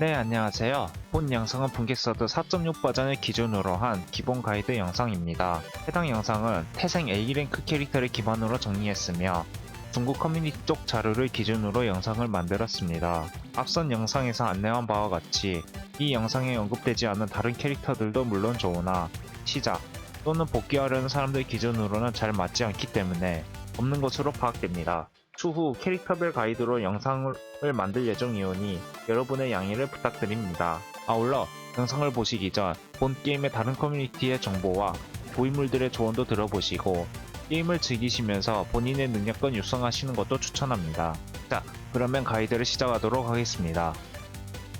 네, 안녕하세요. 본 영상은 분기서드 4.6 버전을 기준으로 한 기본 가이드 영상입니다. 해당 영상은 태생 A랭크 캐릭터를 기반으로 정리했으며 중국 커뮤니티 쪽 자료를 기준으로 영상을 만들었습니다. 앞선 영상에서 안내한 바와 같이 이 영상에 언급되지 않은 다른 캐릭터들도 물론 좋으나 시작 또는 복귀하려는 사람들 기준으로는 잘 맞지 않기 때문에 없는 것으로 파악됩니다. 추후 캐릭터별 가이드로 영상을 만들 예정이오니 여러분의 양해를 부탁드립니다. 아울러 영상을 보시기 전 본 게임의 다른 커뮤니티의 정보와 고인물들의 조언도 들어보시고 게임을 즐기시면서 본인의 능력권 육성하시는 것도 추천합니다. 자, 그러면 가이드를 시작하도록 하겠습니다.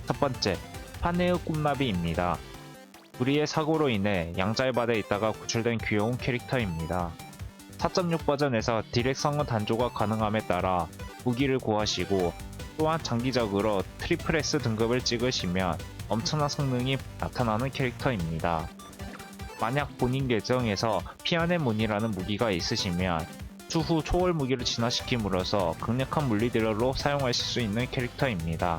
첫 번째, 파네의 꿈나비입니다. 우리의 사고로 인해 양자의 바다에 있다가 구출된 귀여운 캐릭터입니다. 4.6 버전에서 딜렉 성은 단조가 가능함에 따라 무기를 구하시고 또한 장기적으로 트리플 S 등급을 찍으시면 엄청난 성능이 나타나는 캐릭터입니다. 만약 본인 계정에서 피아네 문이라는 무기가 있으시면 추후 초월 무기를 진화시킴으로써 강력한 물리딜러로 사용하실 수 있는 캐릭터입니다.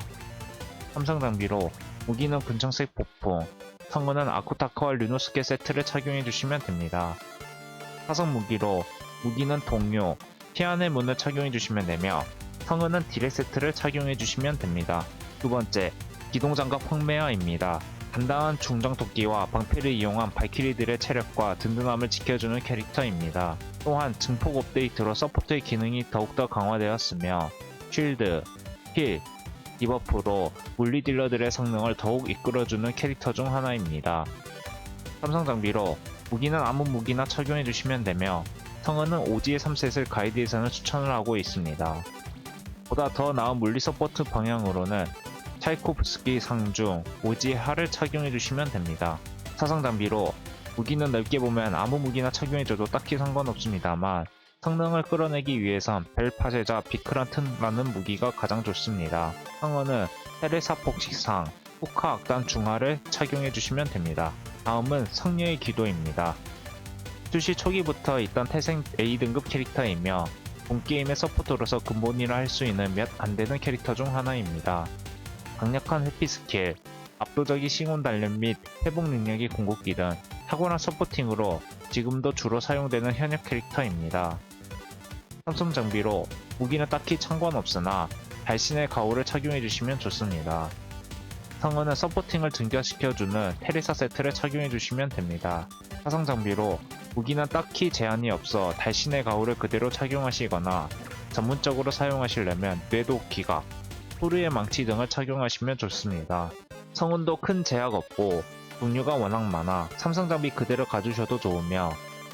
삼성 장비로 무기는 분청색 폭풍, 성은은 아쿠타카와 류노스케 세트를 착용해 주시면 됩니다. 사성 무기로 무기는 동료, 피안의 문을 착용해 주시면 되며 성은은 디렉 세트를 착용해 주시면 됩니다. 두 번째, 기동장갑 황매아입니다. 단단한 중장 도끼와 방패를 이용한 발키리들의 체력과 든든함을 지켜주는 캐릭터입니다. 또한 증폭 업데이트로 서포트의 기능이 더욱더 강화되었으며 쉴드, 힐, 디버프로 물리 딜러들의 성능을 더욱 이끌어주는 캐릭터 중 하나입니다. 삼성 장비로 무기는 아무 무기나 착용해 주시면 되며 성은은 오지의 3셋을 가이드에서는 추천을 하고 있습니다. 보다 더 나은 물리 서포트 방향으로는 차이코프스키 상중 오지의 하를 착용해 주시면 됩니다. 사상 장비로 무기는 넓게 보면 아무 무기나 착용해줘도 딱히 상관없습니다만 성능을 끌어내기 위해선 벨파제자 비크란튼라는 무기가 가장 좋습니다. 상어는 테레사 폭식상, 후카 악단 중화를 착용해 주시면 됩니다. 다음은 성녀의 기도입니다. 출시 초기부터 있던 태생 A등급 캐릭터이며 본게임의 서포터로서 근본이라 할 수 있는 몇 안되는 캐릭터 중 하나입니다. 강력한 회피 스킬, 압도적인 싱온 단련 및 회복 능력이 궁극기 등 탁월한 서포팅으로 지금도 주로 사용되는 현역 캐릭터입니다. 삼성 장비로 무기는 딱히 상관없으나 발신의 가오를 착용해 주시면 좋습니다. 성은은 서포팅을 증가시켜주는 테레사 세트를 착용해 주시면 됩니다. 사성 장비로 무기는 딱히 제한이 없어 달신의 가오를 그대로 착용하시거나 전문적으로 사용하시려면 뇌도 기가, 토르의 망치 등을 착용하시면 좋습니다. 성운도 큰 제약 없고 종류가 워낙 많아 삼성 장비 그대로 가주셔도 좋으며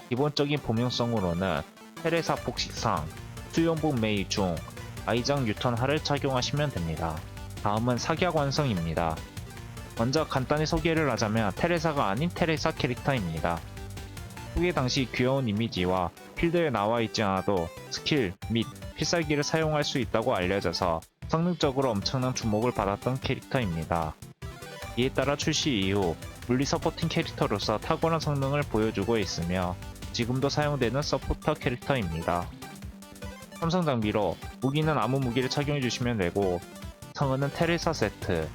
기본적인 범용성으로는 테레사 폭식상, 수용복 메이 중 아이장 뉴턴 하를 착용하시면 됩니다. 다음은 사격 완성입니다. 먼저 간단히 소개를 하자면 테레사가 아닌 테레사 캐릭터입니다. 후기 당시 귀여운 이미지와 필드에 나와 있지 않아도 스킬 및 필살기를 사용할 수 있다고 알려져서 성능적으로 엄청난 주목을 받았던 캐릭터입니다. 이에 따라 출시 이후 물리 서포팅 캐릭터로서 탁월한 성능을 보여주고 있으며 지금도 사용되는 서포터 캐릭터입니다. 삼성 장비로 무기는 아무 무기를 착용해 주시면 되고 성은은 테레사 세트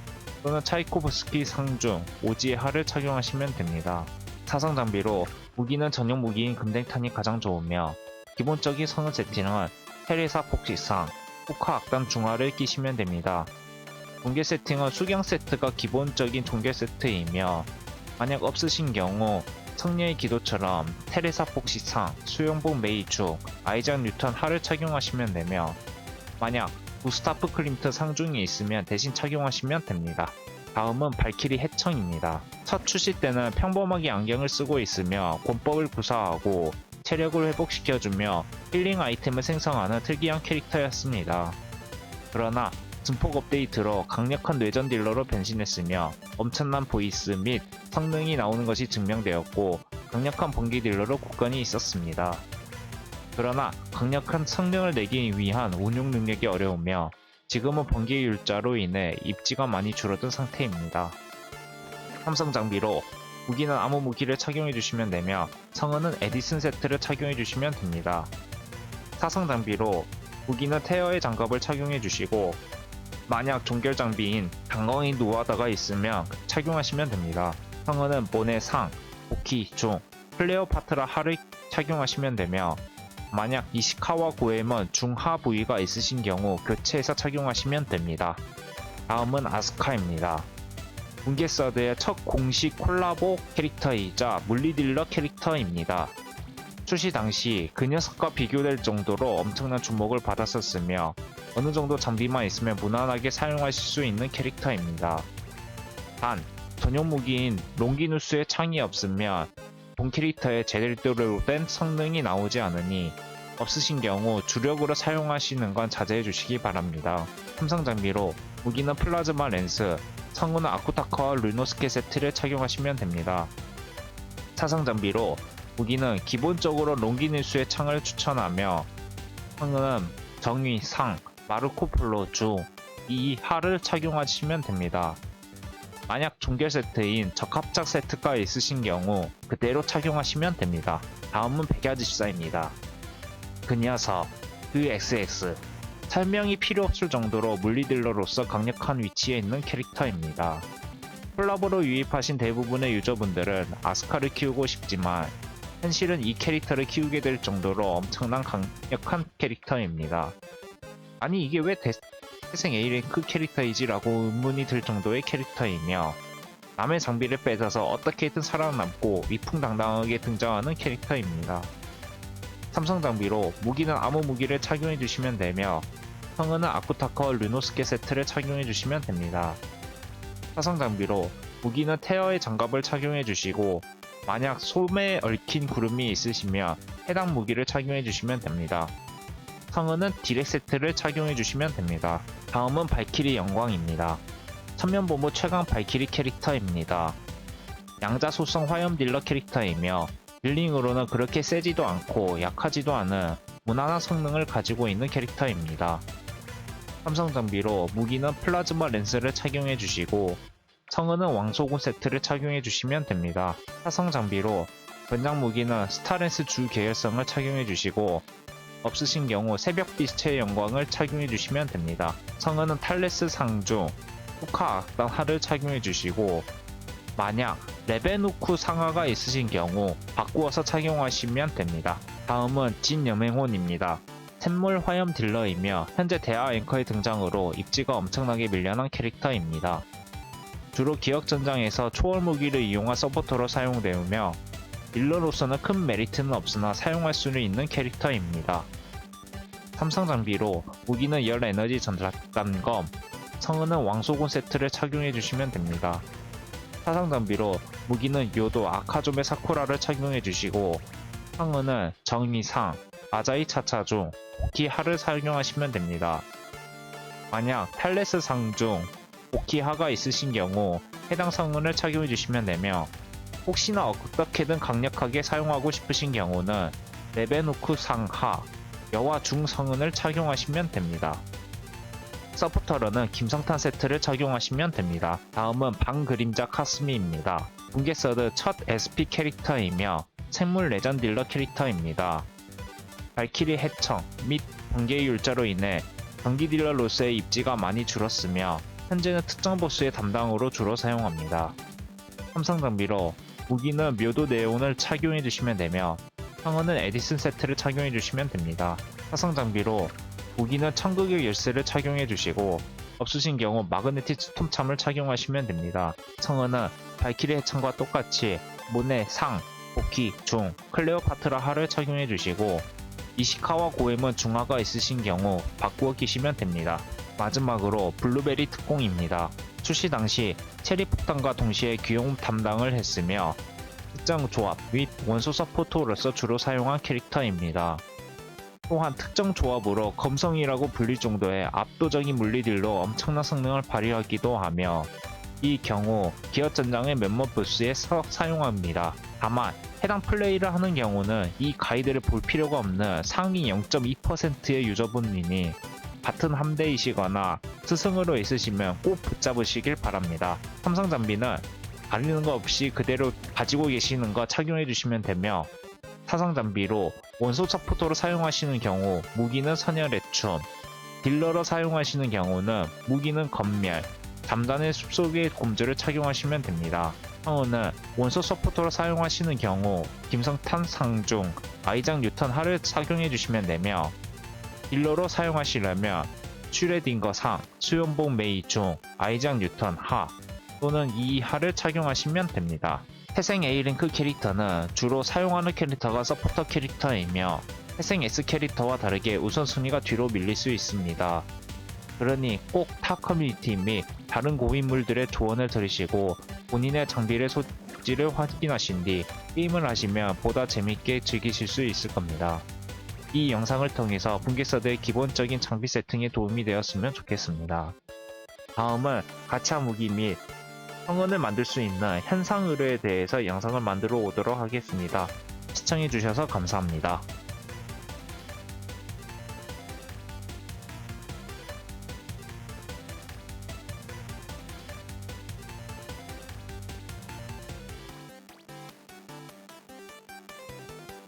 또는 차이코브스키 상중 오지의 하를 착용하시면 됩니다. 사성 장비로 무기는 전용 무기인 금댕탄이 가장 좋으며 기본적인 성은 세팅은 테레사 폭식상 후카 악단 중화를 끼시면 됩니다. 종계 세팅은 수경 세트가 기본적인 종계 세트이며 만약 없으신 경우 성녀의 기도처럼 테레사 폭식상 수영복 메이 중 아이작 뉴턴 하를 착용하시면 되며 만약 구스타프 클림트 상중이 있으면 대신 착용하시면 됩니다. 다음은 발키리 해청입니다. 첫 출시 때는 평범하게 안경을 쓰고 있으며 권법을 구사하고 체력을 회복시켜주며 힐링 아이템을 생성하는 특이한 캐릭터였습니다. 그러나 증폭 업데이트로 강력한 뇌전 딜러로 변신했으며 엄청난 보이스 및 성능이 나오는 것이 증명되었고 강력한 번개 딜러로 국건이 있었습니다. 그러나 강력한 성능을 내기 위한 운용 능력이 어려우며 지금은 번개 율자로 인해 입지가 많이 줄어든 상태입니다. 삼성 장비로 무기는 아무 무기를 착용해 주시면 되며 성은은 에디슨 세트를 착용해 주시면 됩니다. 사성 장비로 무기는 테어의 장갑을 착용해 주시고 만약 종결 장비인 강광이 노하다가 있으면 착용하시면 됩니다. 성은은 본의 상, 오키, 중, 플레어 파트라 하를 착용하시면 되며 만약 이시카와 고엠은 중하 부위가 있으신 경우 교체해서 착용하시면 됩니다. 다음은 아스카입니다. 분계서드의 첫 공식 콜라보 캐릭터이자 물리딜러 캐릭터입니다. 출시 당시 그 녀석과 비교될 정도로 엄청난 주목을 받았었으며 어느 정도 장비만 있으면 무난하게 사용하실 수 있는 캐릭터입니다. 단, 전용 무기인 롱기누스의 창이 없으면 본 캐릭터의 제대로 된 성능이 나오지 않으니 없으신 경우 주력으로 사용하시는 건 자제해 주시기 바랍니다. 삼성 장비로 무기는 플라즈마 렌스, 성우는 아쿠타카와 루노스케 세트를 착용하시면 됩니다. 사상 장비로 무기는 기본적으로 롱기누스의 창을 추천하며 성우는 정의, 상, 마르코폴로 중, 이 하를 착용하시면 됩니다. 만약 종결 세트인 적합작 세트가 있으신 경우 그대로 착용하시면 됩니다. 다음은 백야지사입니다. 그 녀석, 그 XX. 설명이 필요 없을 정도로 물리딜러로서 강력한 위치에 있는 캐릭터입니다. 콜라보로 유입하신 대부분의 유저분들은 아스카를 키우고 싶지만 현실은 이 캐릭터를 키우게 될 정도로 엄청난 강력한 캐릭터입니다. 아니 이게 왜 대, 태생 A랭크 캐릭터이지라고 의문이 들 정도의 캐릭터이며 남의 장비를 뺏어서 어떻게든 살아남고 위풍당당하게 등장하는 캐릭터입니다. 삼성 장비로 무기는 아무 무기를 착용해 주시면 되며 성은은 아쿠타카와 르노스케 세트를 착용해 주시면 됩니다. 사성 장비로 무기는 테어의 장갑을 착용해 주시고 만약 솜에 얽힌 구름이 있으시면 해당 무기를 착용해 주시면 됩니다. 성은은 디렉 세트를 착용해 주시면 됩니다. 다음은 발키리 영광입니다. 천면보무 최강 발키리 캐릭터입니다. 양자 소성 화염 딜러 캐릭터이며 딜링으로는 그렇게 세지도 않고 약하지도 않은 무난한 성능을 가지고 있는 캐릭터입니다. 삼성 장비로 무기는 플라즈마 렌스를 착용해 주시고 성은은 왕소군 세트를 착용해 주시면 됩니다. 사성 장비로 권장 무기는 스타렌스 주 계열성을 착용해 주시고 없으신 경우 새벽빛의 영광을 착용해 주시면 됩니다. 성은은 탈레스 상중, 후카 악당 하를 착용해 주시고 만약 레베누쿠 상하가 있으신 경우 바꾸어서 착용하시면 됩니다. 다음은 진여맹혼입니다. 샘물 화염 딜러이며 현재 대하 앵커의 등장으로 입지가 엄청나게 밀려난 캐릭터입니다. 주로 기억 전장에서 초월 무기를 이용한 서포터로 사용되며 딜러로서는 큰 메리트는 없으나 사용할 수는 있는 캐릭터입니다. 삼성 장비로 무기는 열 에너지 전략단검, 성은은 왕소군 세트를 착용해 주시면 됩니다. 사상 장비로 무기는 요도 아카좀의 사쿠라를 착용해 주시고 상은은 정미상, 아자이 차차 중 오키하를 사용하시면 됩니다. 만약 탈레스 상 중 오키하가 있으신 경우 해당 성은을 착용해 주시면 되며 혹시나 어떻게든 강력하게 사용하고 싶으신 경우는 레베누쿠 상하, 여와 중 성은을 착용하시면 됩니다. 서포터로는 김성탄 세트를 착용하시면 됩니다. 다음은 방그림자 카스미입니다. 분계서드 첫 SP 캐릭터이며 생물 레전 딜러 캐릭터입니다. 발키리 해청 및 번개 율자로 인해 경기 딜러로서의 입지가 많이 줄었으며 현재는 특정 보스의 담당으로 주로 사용합니다. 삼성 장비로 무기는 묘도 네온을 착용해 주시면 되며 상어는 에디슨 세트를 착용해 주시면 됩니다. 사성 장비로 무기는 천국의 열쇠를 착용해 주시고 없으신 경우 마그네틱 스톰참을 착용하시면 됩니다. 성은은 발키리 해창과 똑같이 모네, 상, 복희, 중, 클레오파트라 하를 착용해 주시고 이시카와 고엠은 중화가 있으신 경우 바꾸어 끼시면 됩니다. 마지막으로 블루베리 특공입니다. 출시 당시 체리 폭탄과 동시에 귀여움 담당을 했으며 특정 조합 및 원소 서포터로서 주로 사용한 캐릭터입니다. 또한 특정 조합으로 검성이라고 불릴 정도의 압도적인 물리딜로 엄청난 성능을 발휘하기도 하며 이 경우 기어 전장의 몇몇 부스에 서, 사용합니다. 다만 해당 플레이를 하는 경우는 이 가이드를 볼 필요가 없는 상위 0.2%의 유저분이니 같은 함대이시거나 스승으로 있으시면 꼭 붙잡으시길 바랍니다. 삼성 장비는 가리는 거 없이 그대로 가지고 계시는 거 착용해 주시면 되며 사상 장비로 원소 서포터로 사용하시는 경우 무기는 선열의 춤, 딜러로 사용하시는 경우는 무기는 검멸, 잠단의 숲속의 곰즈를 착용하시면 됩니다. 상호는 원소 서포터로 사용하시는 경우 김성탄 상중, 아이작 뉴턴 하를 착용해 주시면 되며 딜러로 사용하시려면 슈레딩거 상, 수연봉 메이 중, 아이작 뉴턴 하 또는 이 하를 착용하시면 됩니다. 태생 A랭크 캐릭터는 주로 사용하는 캐릭터가 서포터 캐릭터이며 태생 S 캐릭터와 다르게 우선순위가 뒤로 밀릴 수 있습니다. 그러니 꼭 타 커뮤니티 및 다른 고인물들의 조언을 들으시고 본인의 장비의 소지를 확인하신 뒤 게임을 하시면 보다 재밌게 즐기실 수 있을 겁니다. 이 영상을 통해서 분계서드의 기본적인 장비 세팅에 도움이 되었으면 좋겠습니다. 다음은 가차 무기 및 성은을 만들 수 있는 현상 의뢰에 대해서 영상을 만들어 오도록 하겠습니다. 시청해주셔서 감사합니다.